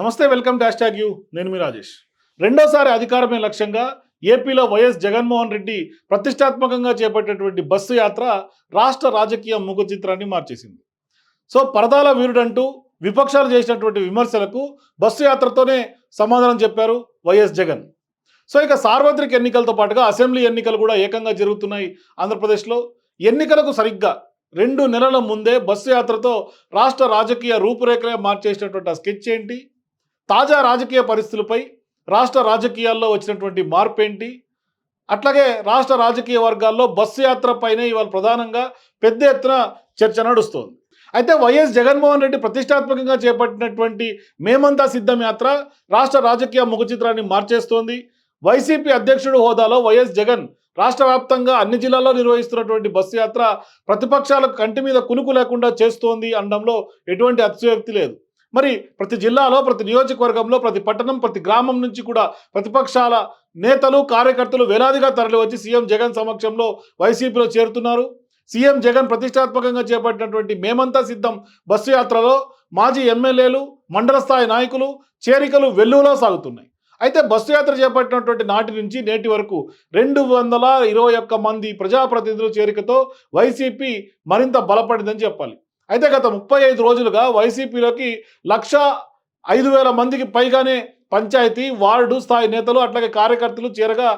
నమస్తే welcome dash tag you. నేను మీ రాజేష్. రెండోసారి అధికారమే లక్ష్యంగా ఏపీలో వైఎస్ జగన్మోహన్ రెడ్డి ప్రతిష్టాత్మకంగా చేపట్టేటువంటి బస్సు యాత్ర రాష్ట్ర రాజకీయ ముఖ చిత్రాన్ని మార్చేసింది. సో పరదాల వీరుడంటూ విపక్షాలు చేసినటువంటి విమర్శలకు బస్సు యాత్రతోనే సమాధానం చెప్పారు వైఎస్ జగన్. సో ఇక సార్వత్రిక ఎన్నికలతో పాటుగా అసెంబ్లీ ఎన్నికలు కూడా ఏకంగా జరుగుతున్నాయి ఆంధ్రప్రదేశ్లో. ఎన్నికలకు సరిగ్గా రెండు నెలల ముందే బస్సు యాత్రతో రాష్ట్ర రాజకీయ రూపురేఖలే మార్చేసినటువంటి ఆ స్కెచ్ ఏంటి? తాజా రాజకీయ పరిస్థితులపై రాష్ట్ర రాజకీయాల్లో వచ్చినటువంటి మార్పు ఏంటి అట్లాగే రాష్ట్ర రాజకీయ వర్గాల్లో బస్సు యాత్ర పైనే ఇవాళ ప్రధానంగా పెద్ద ఎత్తున చర్చ నడుస్తోంది. అయితే వైఎస్ జగన్మోహన్ రెడ్డి ప్రతిష్టాత్మకంగా చేపట్టినటువంటి మేమంతా సిద్ధం యాత్ర రాష్ట్ర రాజకీయ ముఖ చిత్రాన్ని మార్చేస్తోంది. వైసీపీ అధ్యక్షుడు హోదాలో వైఎస్ జగన్ రాష్ట్ర వ్యాప్తంగా అన్ని జిల్లాల్లో నిర్వహిస్తున్నటువంటి బస్సు యాత్ర ప్రతిపక్షాలకు కంటి మీద కునుకు లేకుండా చేస్తోంది అనడంలో ఎటువంటి అతిశయోక్తి లేదు. మరి ప్రతి జిల్లాలో ప్రతి నియోజకవర్గంలో ప్రతి పట్టణం ప్రతి గ్రామం నుంచి కూడా ప్రతిపక్షాల నేతలు కార్యకర్తలు వేలాదిగా తరలివచ్చి సీఎం జగన్ సమక్షంలో వైసీపీలో చేరుతున్నారు. సీఎం జగన్ ప్రతిష్టాత్మకంగా చేపట్టినటువంటి మేమంతా సిద్ధం బస్సు యాత్రలో మాజీ ఎమ్మెల్యేలు మండల స్థాయి నాయకులు చేరికలు వెల్లువలో సాగుతున్నాయి. అయితే బస్సు యాత్ర చేపట్టినటువంటి నాటి నుంచి నేటి వరకు రెండు వందల ఇరవై ఒక్క మంది ప్రజాప్రతినిధుల చేరికతో వైసీపీ మరింత బలపడిందని చెప్పాలి. అయితే గత ముప్పై ఐదు రోజులుగా వైసీపీలోకి లక్ష ఐదు వేల మందికి పైగానే పంచాయతీ వార్డు స్థాయి నేతలు అట్లాగే కార్యకర్తలు చేరగా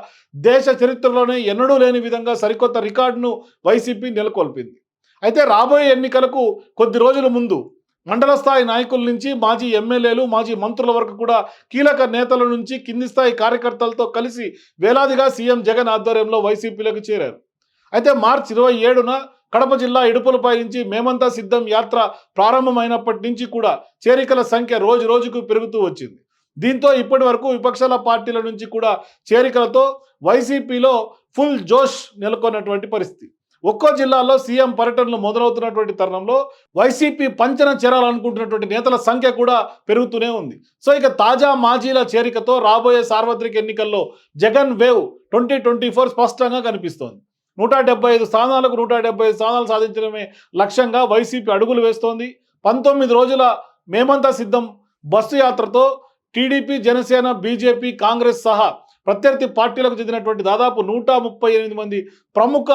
దేశ చరిత్రలోనే ఎన్నడూ లేని విధంగా సరికొత్త రికార్డును వైసీపీ నెలకొల్పింది. అయితే రాబోయే ఎన్నికలకు కొద్ది రోజుల ముందు మండల స్థాయి నాయకుల నుంచి మాజీ ఎమ్మెల్యేలు మాజీ మంత్రుల వరకు కూడా కీలక నేతల నుంచి కింది స్థాయి కార్యకర్తలతో కలిసి వేలాదిగా సీఎం జగన్ ఆధ్వర్యంలో వైసీపీలోకి చేరారు. అయితే మార్చి ఇరవై ఏడున కడప జిల్లా ఇడుపులపై నుంచి మేమంతా సిద్ధం యాత్ర ప్రారంభమైనప్పటి నుంచి కూడా చేరికల సంఖ్య రోజు రోజుకు పెరుగుతూ వచ్చింది. దీంతో ఇప్పటి వరకు విపక్షాల పార్టీల నుంచి కూడా చేరికలతో వైసీపీలో ఫుల్ జోష్ నెలకొన్నటువంటి పరిస్థితి. ఒక్కో జిల్లాలో సీఎం పర్యటనలు మొదలవుతున్నటువంటి తరుణంలో వైసీపీ పంచన చేరాలనుకుంటున్నటువంటి నేతల సంఖ్య కూడా పెరుగుతూనే ఉంది. సో ఇక తాజా మాజీల చేరికతో రాబోయే సార్వత్రిక ఎన్నికల్లో Jagan wave twenty twenty four స్పష్టంగా కనిపిస్తోంది. నూట డెబ్బై ఐదు స్థానాలకు నూట డెబ్బై ఐదు స్థానాలు సాధించడమే లక్ష్యంగా వైసీపీ అడుగులు వేస్తోంది. పంతొమ్మిది రోజుల మేమంతా సిద్ధం. బస్సు యాత్రతో టీడీపీ జనసేన బీజేపీ కాంగ్రెస్ సహా ప్రత్యర్థి పార్టీలకు చెందినటువంటి దాదాపు నూట ముప్పై ఎనిమిది మంది ప్రముఖ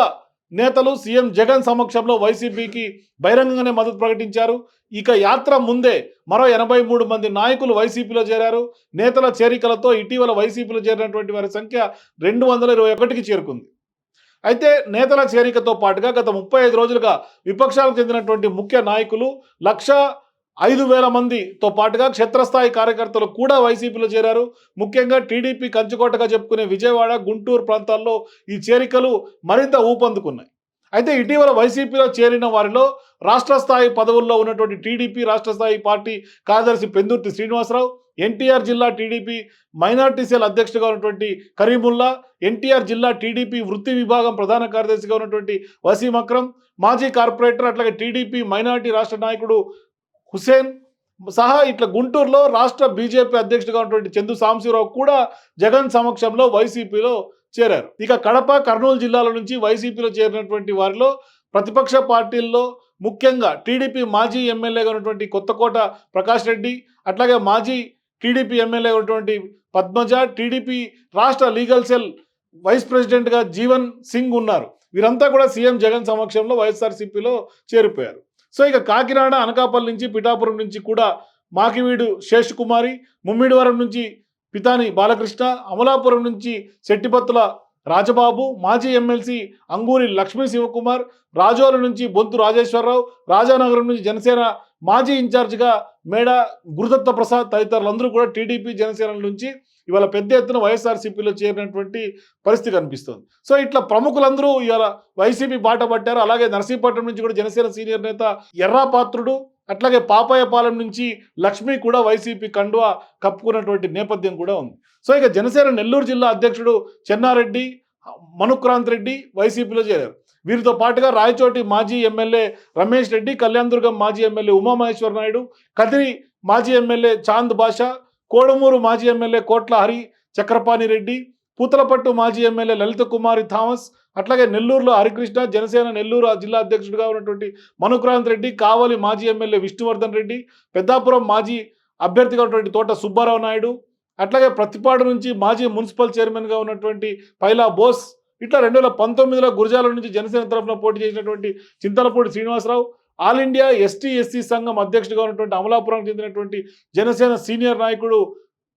నేతలు సీఎం జగన్ సమక్షంలో వైసీపీకి బహిరంగంగానే మద్దతు ప్రకటించారు. ఇక యాత్ర ముందే మరో ఎనభై మూడు మంది నాయకులు వైసీపీలో చేరారు. నేతల చేరికలతో ఇటీవల వైసీపీలో చేరినటువంటి వారి సంఖ్య రెండు వందల ఇరవై ఒకటికి చేరుకుంది. అయితే నేతల చేరికతో పాటుగా గత ముప్పై ఐదు రోజులుగా విపక్షాలకు చెందినటువంటి ముఖ్య నాయకులు లక్ష ఐదు వేల మందితో పాటుగా క్షేత్రస్థాయి కార్యకర్తలు కూడా వైసీపీలో చేరారు. ముఖ్యంగా టీడీపీ కంచుకోటగా చెప్పుకునే విజయవాడ గుంటూరు ప్రాంతాల్లో ఈ చేరికలు మరింత ఊపందుకున్నాయి. అయితే ఇటీవల వైసీపీలో చేరిన వారిలో రాష్ట్ర స్థాయి పదవుల్లో ఉన్నటువంటి టీడీపీ రాష్ట్ర స్థాయి పార్టీ కార్యదర్శి పెందుర్తి శ్రీనివాసరావు ఎన్టీఆర్ జిల్లా టీడీపీ మైనార్టీ సెల్ అధ్యక్షుడిగా ఉన్నటువంటి కరీముల్లా ఎన్టీఆర్ జిల్లా టీడీపీ వృత్తి విభాగం ప్రధాన కార్యదర్శిగా ఉన్నటువంటి వసీం అక్రమ్ మాజీ కార్పొరేటర్ అట్లాగే టీడీపీ మైనార్టీ రాష్ట్ర నాయకుడు హుసేన్ సహా ఇట్లా గుంటూరులో రాష్ట్ర బీజేపీ అధ్యక్షుడిగా ఉన్నటువంటి చందు సాంశివరావు కూడా జగన్ సమక్షంలో వైసీపీలో చేరారు. ఇక కడప కర్నూలు జిల్లాల నుంచి వైసీపీలో చేరినటువంటి వారిలో ప్రతిపక్ష పార్టీల్లో ముఖ్యంగా టీడీపీ మాజీ ఎమ్మెల్యేగా ఉన్నటువంటి కొత్తకోట ప్రకాష్ రెడ్డి అట్లాగే మాజీ టీడీపీ ఎమ్మెల్యే ఉన్నటువంటి పద్మజ టీడీపీ రాష్ట్ర లీగల్ సెల్ వైస్ ప్రెసిడెంట్గా జీవన్ సింగ్ ఉన్నారు. వీరంతా కూడా సీఎం జగన్ సమక్షంలో వైఎస్ఆర్సీపీలో చేరిపోయారు. సో ఇక కాకినాడ అనకాపల్లి నుంచి పిఠాపురం నుంచి కూడా మాకివీడు శేష్ కుమారి ముమ్మిడివరం నుంచి పితాని బాలకృష్ణ అమలాపురం నుంచి శెట్టిపత్తుల రాజబాబు మాజీ ఎమ్మెల్సీ అంగూరి లక్ష్మీ శివకుమార్ రాజోల నుంచి బొంతు రాజేశ్వరరావు రాజానగరం నుంచి జనసేన మాజీ ఇన్ఛార్జిగా మేడ గురుదత్త ప్రసాద్ తదితరులందరూ కూడా టీడీపీ జనసేన నుంచి ఇవాళ పెద్ద ఎత్తున వైఎస్ఆర్సీపీలో చేరినటువంటి పరిస్థితి కనిపిస్తుంది. సో ఇట్లా ప్రముఖులందరూ ఇవాళ వైసీపీ బాట పట్టారు. అలాగే నర్సీపట్నం నుంచి కూడా జనసేన సీనియర్ నేత ఎర్రాపాత్రుడు అట్లాగే పాపాయపాలెం నుంచి లక్ష్మి కూడా వైసీపీ కండువా కప్పుకున్నటువంటి నేపథ్యం కూడా ఉంది. సో ఇక జనసేన నెల్లూరు జిల్లా అధ్యక్షుడు చెన్నారెడ్డి మనుక్రాంత్ రెడ్డి వైసీపీలో చేరారు. వీరితో పాటుగా రాయచోటి మాజీ ఎమ్మెల్యే రమేష్ రెడ్డి కళ్యాణదుర్గం మాజీ ఎమ్మెల్యే ఉమామహేశ్వర నాయుడు కదిరి మాజీ ఎమ్మెల్యే చాంద్ బాషా కోడమూరు మాజీ ఎమ్మెల్యే కోట్ల హరి చక్రపాణి రెడ్డి పూతలపట్టు మాజీ ఎమ్మెల్యే లలిత కుమారి థామస్ అట్లాగే నెల్లూరులో హరికృష్ణ జనసేన నెల్లూరు జిల్లా అధ్యక్షుడిగా ఉన్నటువంటి మనుక్రాంత్ రెడ్డి కావలి మాజీ ఎమ్మెల్యే విష్ణువర్ధన్ రెడ్డి పెద్దాపురం మాజీ అభ్యర్థిగా ఉన్నటువంటి తోట సుబ్బారావు నాయుడు అట్లాగే ప్రతిపాడు నుంచి మాజీ మున్సిపల్ చైర్మన్గా ఉన్నటువంటి పైలా బోస్ ఇట్లా రెండు వేల పంతొమ్మిదిలో గురజాల నుంచి జనసేన తరఫున పోటీ చేసినటువంటి Chintalapudi Srinivasarao all India ST SC సంఘం అధ్యక్షుడిగా ఉన్నటువంటి అమలాపురానికి చెందినటువంటి జనసేన సీనియర్ నాయకుడు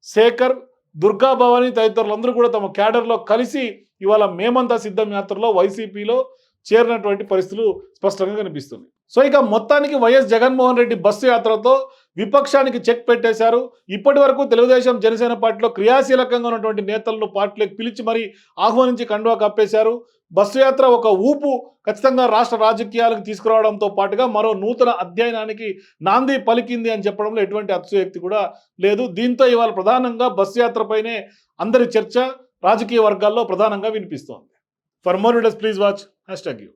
శేఖర్ దుర్గా భవాని తదితరులందరూ కూడా తమ క్యాడర్లో కలిసి ఇవాళ మేమంతా సిద్ధం యాత్రలో వైసీపీలో చేరినటువంటి పరిస్థితులు స్పష్టంగా కనిపిస్తుంది సో ఇక మొత్తానికి వైఎస్ జగన్మోహన్ రెడ్డి బస్సు యాత్రతో విపక్షానికి చెక్ పెట్టేశారు. ఇప్పటి వరకు తెలుగుదేశం జనసేన పార్టీలో క్రియాశీలకంగా ఉన్నటువంటి నేతలను పార్టీలకు పిలిచి మరీ ఆహ్వానించి కండువా కప్పేశారు. బస్సు యాత్ర ఒక ఊపు ఖచ్చితంగా రాష్ట్ర రాజకీయాలకు తీసుకురావడంతో పాటుగా మరో నూతన అధ్యయనానికి నాంది పలికింది అని చెప్పడంలో ఎటువంటి అతిశయోక్తి కూడా లేదు. దీంతో ఇవాళ ప్రధానంగా బస్సు యాత్రపైనే అందరి చర్చ రాజకీయ వర్గాల్లో ప్రధానంగా వినిపిస్తోంది. For more videos please watch hashtag you